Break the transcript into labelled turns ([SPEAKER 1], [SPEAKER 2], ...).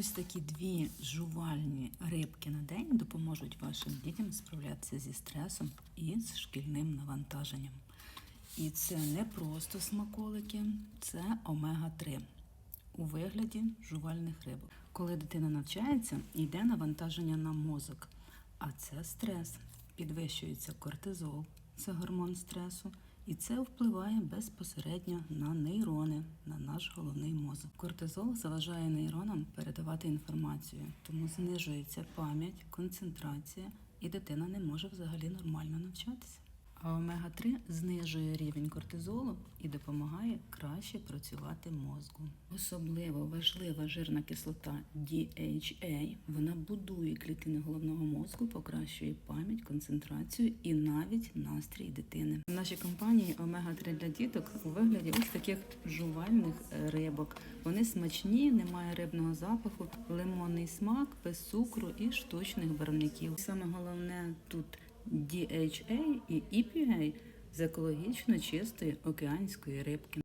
[SPEAKER 1] Ось такі дві жувальні рибки на день допоможуть вашим дітям справлятися зі стресом і з шкільним навантаженням. І це не просто смаколики, це омега-3 у вигляді жувальних рибок. Коли дитина навчається, йде навантаження на мозок, а це стрес. Підвищується кортизол, це гормон стресу, і це впливає безпосередньо на нейрони, наш головний мозок. Кортизол заважає нейронам передавати інформацію, тому знижується пам'ять, концентрація, і дитина не може взагалі нормально навчатися. А омега-3 знижує рівень кортизолу і допомагає краще працювати мозку. Особливо важлива жирна кислота DHA. Вона будує клітини головного мозку, покращує пам'ять, концентрацію і навіть настрій дитини. В нашій компанії омега-3 для діток у вигляді ось таких жувальних е, рибок. Вони смачні, немає рибного запаху, лимонний смак, без цукру і штучних барвників. Саме головне тут DHA і EPA з екологічно чистої океанської рибки.